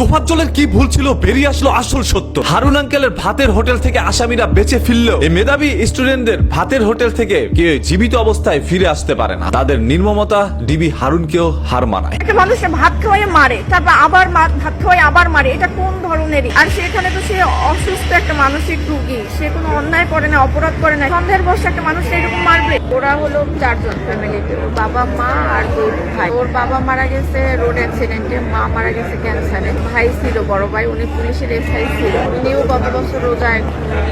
তোফাজ্জলের কি ভুল ছিল? বেরিয়ে আসলো আসল সত্য। হারুন আঙ্কেলের ভাতের হোটেল থেকে আসামিরা বেঁচে ফিরলেও এই মেধাবী স্টুডেন্টদের ভাতের হোটেল থেকে কেউ জীবিত অবস্থায় ফিরে আসতে পারে না। তাদের নির্মমতা ডিবি হারুনকেও হার মানায়। একটা মানুষকে ভাত খাওয়াই মারে, তারপর আবার ভাত খাওয়াই আবার মারে, এটা কোন ধরনেরই? আর সেখানে তো সে অসুস্থ একটা মানসিক রুগী, সে কোনো অন্যায় করে না, অপরাধ করে না। সন্দেহের বসে একটা মানুষ এরকম মারবে। ওরা হলো চারজন ফ্যামিলিতে ওর বাবা মা আর দুই ভাই। ওর বাবা মারা গেছে রোড অ্যাক্সিডেন্টে মা মারা গেছে ক্যান্সারে ভাই ছিল বড় ভাই উনি পুলিশের এসআই ছিল। উনিও গত বছর রোজায়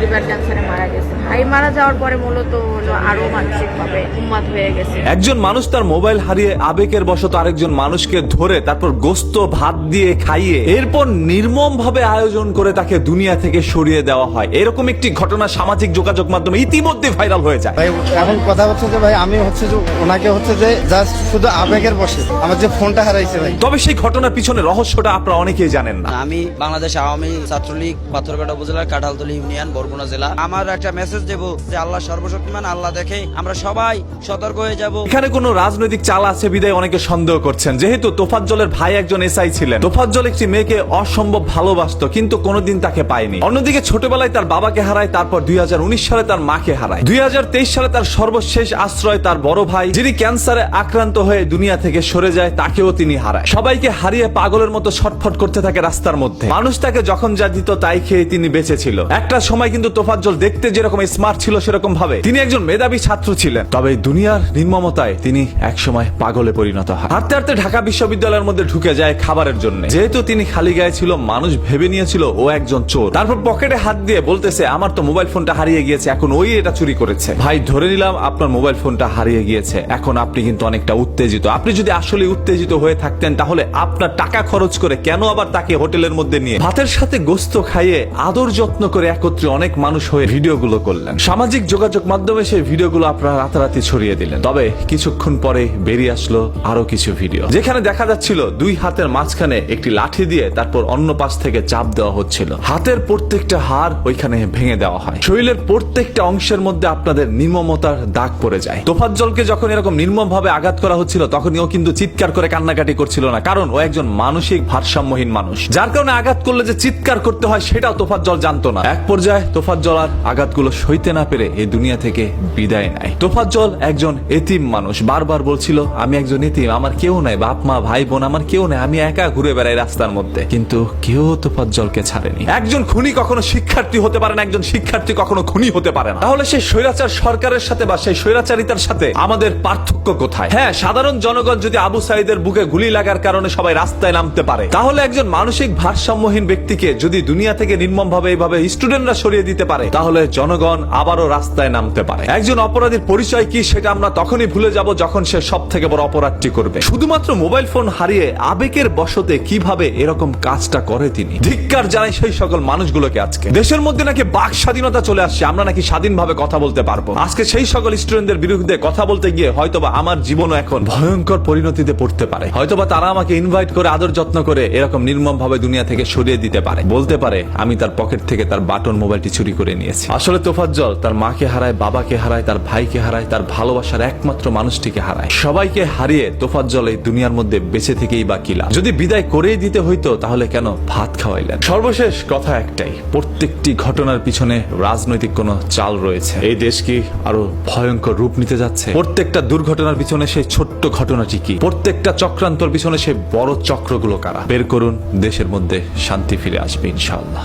লিভার ক্যান্সারে মারা গেছে। ভাই মারা যাওয়ার পরে মূলত হলো আরও মানসিক ভাবে উন্মাদ হয়ে গেছে। একজন মানুষ তার মোবাইল হারিয়ে আবেগের বশত আরেকজন মানুষকে ধরে তারপর গোস্ত ভাত দিয়ে খাইয়ে এরপর নির্মম ভাবে আয়োজন করে তাকে দুনিয়া থেকে সরিয়ে দেওয়া হয়। এরকম একটি ঘটনা সামাজিক যোগাযোগ মাধ্যমে ইতিমধ্যে ভাইরাল হয়ে যায় ভাই এখন কথা হচ্ছে যে ভাই আমি হচ্ছে যে ওনাকে হচ্ছে যে জাস্ট শুধু আবেগের বসে আমার যে ফোনটা হারাইছে ভাই। তবে সেই ঘটনার পিছনে রহস্যটা আপনারা অনেকেই জানেন না। আমি বাংলাদেশ আওয়ামী ছাত্রলীগ পাথরঘাটা উপজেলার কাঁঠালতলী ইউনিয়ন বরগুনা জেলা। আমার একটা মেসেজ দেব যে আল্লাহ সর্বশক্তিমান আল্লাহ দেখে আমরা সবাই সতর্ক হয়ে যাব। এখানে কোনো রাজনৈতিক চাল আছে বিদায়? অনেকে সন্দেহ করছেন। যেহেতু তোফাজ্জলের ভাই একজন এসআই ছিলেন তোফাজ্জল একটি মেয়েকে অসম্ভব ভালোবাসতো কিন্তু কোনোদিন তাকে পায়নি। অন্যদিকে ছোটবেলায় তার বাবাকে হারায় তারপর দুই হাজার উনিশ সালে তার মাকে হারায়। দুই হাজার তেইশ সালে তার সর্বশেষ আশ্রয় তার বড় ভাই যিনি ক্যান্সারে আক্রান্ত হয়ে দুনিয়া থেকে সরে যায় তাকেও তিনি হারায়। সবাইকে হারিয়ে পাগলের মতো ছটফট করতে থাকে রাস্তার মধ্যে। মানুষ তাকে যখন যা দিত তাই খেয়ে তিনি বেঁচে ছিল একটা সময় কিন্তু তোফাজ্জল দেখতে যেরকম স্মার্ট ছিল সেরকম ভাবে। তিনি একজন মেধাবী ছাত্র ছিলেন। তবে দুনিয়ার নির্মমতায় তিনি একসময় পাগলে পরিণত হয় হাঁটতে হাঁটতে ঢাকা বিশ্ববিদ্যালয়ের মধ্যে ঢুকে যায় খাবারের জন্য। যেহেতু তিনি খালি গায়ে ছিল, মানুষ ভেবে নিয়েছিল ও একজন চোর। তারপর পকেটে হাত দিয়ে বলতেছে, আমার তো মোবাইল ফোনটা হারিয়ে গিয়েছে, এখন ওই এটা চুরি করেছে। ভাই, ধরে নিলাম আপনার মোবাইল ফোনটা হারিয়ে গিয়েছে। এখন আপনি কিন্তু অনেকটা উত্তেজিত। আপনি যদি আসলে উত্তেজিত হয়ে থাকতেন, তাহলে আপনার টাকা খরচ করে কেন আবার তাকে হোটেলের মধ্যে নিয়ে? ভাতের সাথে গোস্ত খাইয়ে আদর যত্ন করে একত্রে অনেক মানুষ হয়ে ভিডিওগুলো করলেন। সামাজিক যোগাযোগ মাধ্যমে সেই ভিডিওগুলো আপনারা রাতারাতি ছড়িয়ে দিলেন। তবে কিছুক্ষণ পরে বেরিয়ে আসলো আরও কিছু ভিডিও। যেখানে দেখা যাচ্ছিল দুই হাতের মাঝখানে একটি লাঠি দিয়ে তারপর অন্য পাশ থেকে চাপ দেওয়া হচ্ছিল। হাতের প্রত্যেকটা হাড় ওইখানে ভেঙে দেওয়া হয়। শরীরের প্রত্যেকটা অংশের মধ্যে আপনাদের নির্মমতার দাগ পড়ে যায়। তোফাজ্জলকে যখন এরকম নির্মম ভাবে আঘাত করা হচ্ছিল, তখনই ও কিন্তু চিৎকার করে কান্নাকাটি করছিল না। কারণ ও একজন মানসিক ভারসাম্যহীন মানুষ। যার কারণে আঘাত করলে যে চিৎকার করতে হয়, সেটাও তোফাজ্জল জানতো না। এক পর্যায়ে তোফাজ্জল আর আঘাতগুলো সইতে না পেরে এই দুনিয়া থেকে বিদায় নেয়। তোফাজ্জল একজন এতিম মানুষ। বারবার বলছিল, আমি একজন এতিম, আমার কেউ নাই, বাপ, মা, ভাই, বোন, আমার কেউ নাই, আমি একা ঘুরে বেড়াই রাস্তার মধ্যে। কিন্তু কেউ তোফাজ্জলকে ছাড়েনি। একজন খুনি কখনো শিক্ষার্থী হতে পারে না, একজন শিক্ষার্থী কখনো খুনি হতে পারে না। তাহলে সেই স্বৈরাচার সরকারের সাথে বা সেই স্বৈরাচারিতার সাথে আমাদের পার্থক্য কোথায়? হ্যাঁ সাধারণ জনগণ যদি আবু সাইদের বুকে গুলি লাগার কারণে সবাই রাস্তায় নামতে পারে, তাহলে একজন মানসিক ভারসাম্যহীন ব্যক্তিকে যদি দুনিয়া থেকে নির্মম ভাবে এইভাবে স্টুডেন্টরা সরিয়ে দিতে পারে, তাহলে জনগণ আবারও রাস্তায় নামতে পারে। একজন অপরাধীর পরিচয় কি সেটা আমরা তখনই ভুলে যাব যখন সে সব থেকে বড় অপরাধটি করবে। শুধুমাত্র মোবাইল ফোন হারিয়ে আবেগের বশতে কীভাবে এরকম কাজটা করে তিনি? ধিক্কার জানাই সেই সকল মানুষগুলোকে আজকে। দেশের মধ্যে নাকি বাক স্বাধীনতা চলে আসছে, আমরা নাকি স্বাধীনভাবে কথা বলতে পারব। আজকে সেই সকল স্টুডেন্টদের বিরুদ্ধে কথা বলতে গিয়ে হয়তোবা আমার জীবনও এখন ভয়ঙ্কর পরিণতিতে পড়তে পারে। হয়তোবা তারা আমাকে ইনভাইট করে আদর যত্ন করে এরকম নির্মম ভাবে দুনিয়া থেকে সরিয়ে দিতে পারে। বলতে পারে, আমি তার পকেট থেকে তার বাটন মোবাইলটি চুরি করে নিয়েছি। আসলে তোফাজ্জল, তার মাকে হারায়, বাবাকে হারায়, তার ভাইকে হারায়, তার ভালোবাসার একমাত্র মানুষটিকে হারায়। সবাইকে হারিয়ে তোফাজ্জল এই দুনিয়ার মধ্যে বেঁচে থেকেই বা কিলা যদি বিদায় করেই দিতে হইতো, তাহলে কেন ভাত খাওয়াইলেন? সর্বশেষ কথা একটাই, প্রত্যেকটি ঘটনার পিছনে রাজনৈতিক কোনো চাল রয়েছে। এই দেশ কি আরও ভয়ঙ্কর রূপ নিতে যাচ্ছে? প্রত্যেকটা দুর্ঘটনার পিছনে সেই ছোট্ট ঘটনাটি কি? প্রত্যেকটা চক্রান্তর পিছনে সেই বড় চক্রগুলো কারা? বের করুন দেশের মধ্যে শান্তি ফিরে আসবে ইনশাআল্লাহ।